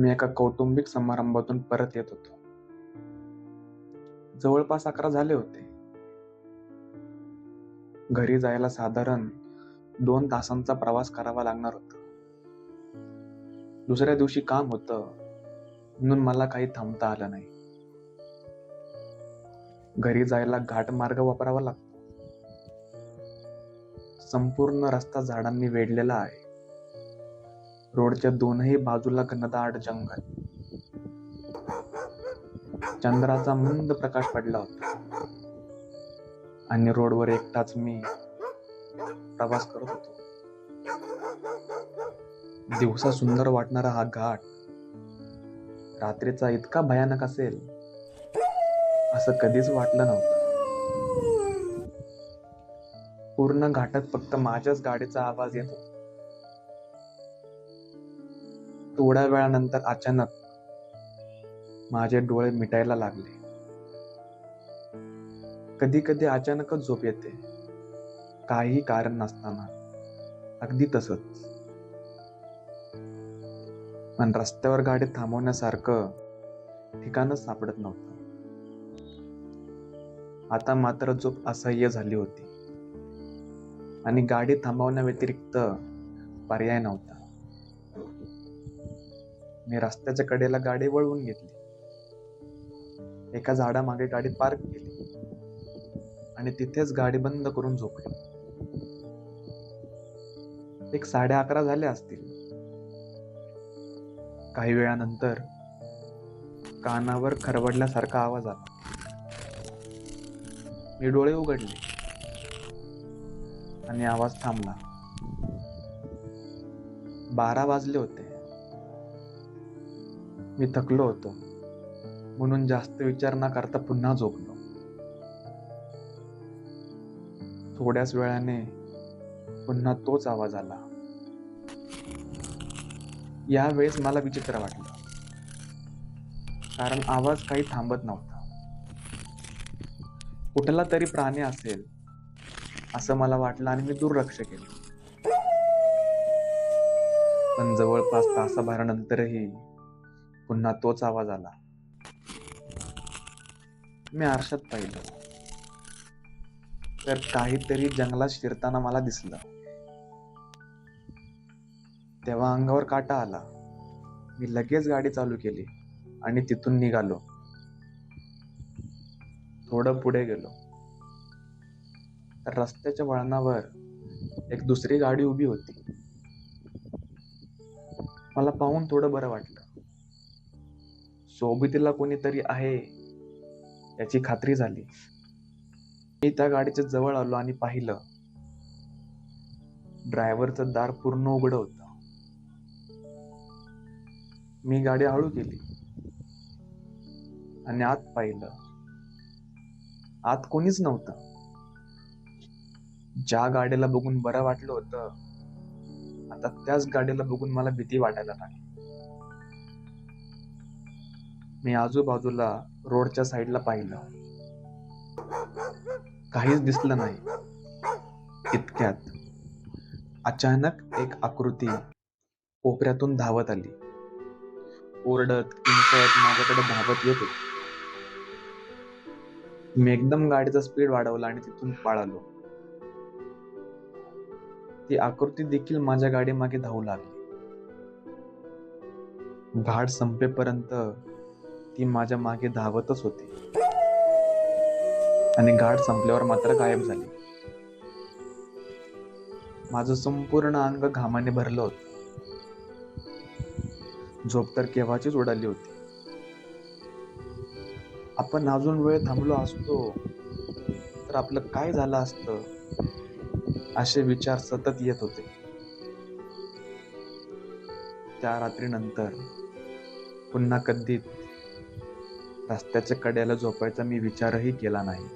मी एका कौटुंबिक समारंभातून परत येत होतो. जवळपास अकरा झाले होते. घरी जायला साधारण दोन तासांचा प्रवास करावा लागणार होता. दुसऱ्या दिवशी काम होतं म्हणून मला काही थांबता आलं नाही. घरी जायला घाट मार्ग वापरावा लागतो. संपूर्ण रस्ता झाडांनी वेढलेला आहे. रोडच्या दोनही बाजूला घनदाट जंगल. चंद्राचा मंद प्रकाश पडला होता. आणि रोडवर एकटाच मी प्रवास करत होतो. दिवसा सुंदर वाटणारा हा घाट रात्रीचा इतका भयानक असेल असं कधीच वाटलं नव्हतं. पूर्ण घाटात फक्त माझ्याच गाडीचा आवाज येतो थोड्या वेळानंतर अचानक माझे डोळे मिटायला लागले. कधी कधी अचानकच झोप येते. काही कारण नसताना. अगदी तसंच. पण रस्त्यावर गाडी थांबवण्यासारखं ठिकाणच सापडत नव्हतं. आता मात्र झोप असह्य झाली होती. आणि गाडी थांबवण्याव्यतिरिक्त पर्याय नव्हता. मी रस्त्याच्या कडेला गाडी वळवून घेतली. एका झाडामागे गाडी पार्क केली आणि तिथेच गाडी बंद करून झोपली. एक साडे अकरा झाले असतील. काही वेळानंतर कानावर खरवडल्यासारखा आवाज आला. मी डोळे उघडले आणि आवाज थांबला. बारा वाजले होते. मी थकलो होतो. म्हणून जास्त विचार न करता पुन्हा झोपलो. थोड्याच वेळाने पुन्हा तोच आवाज आला. यावेळेस मला विचित्र वाटलं. कारण आवाज काही थांबत नव्हता. कुठला तरी प्राणी असेल असं मला वाटलं आणि मी दुर्लक्ष केलं. पण जवळपास तासाभरानंतरही पुन्हा तोच आवाज आला. मी आरशात पाहिलं. तर काहीतरी जंगलात शिरताना मला दिसलं. तेव्हा अंगावर काटा आला. मी लगेच गाडी चालू केली आणि तिथून निघालो. थोडं पुढे गेलो. तर रस्त्याच्या वळणावर एक दुसरी गाडी उभी होती. मला पाहून थोडं बरं वाटलं. सोबतीला कोणीतरी आहे याची खात्री झाली. मी त्या गाडीच्या जवळ आलो आणि पाहिलं. ड्रायव्हरचं दार पूर्ण उघडं होतं. मी गाडी हळू केली आणि आत पाहिलं. आत कोणीच नव्हतं. ज्या गाडीला बघून बरं वाटलं होतं आता त्याच गाडीला बघून मला भीती वाटायला लागली. मी आजूबाजूला रोडच्या साईडला पाहिलं. काहीच दिसलं नाही. इतक्यात अचानक एक आकृती कोपऱ्यातून धावत आली. ओरडत किंचत माझ्याकडे धावत येत होती. मी एकदम गाडीचा स्पीड वाढवला आणि तिथून पळालो. ती आकृती देखील माझ्या गाडी मागे धावू लागली. घाट संपेपर्यंत ती माझ्या मागे धावतच होती. आणि गाठ संपल्यावर मात्र गायब झाली. माझं संपूर्ण अंग घामाने भरलं होत. झोप तर केव्हाचीच उडाली होती. आपण अजून वेळ थांबलो असतो तर आपलं काय झालं असतं असे विचार सतत येत होते. त्या रात्रीनंतर पुन्हा कधीच रस्त्याच्या कड्याला झोपायचा मी विचारही केला नाही.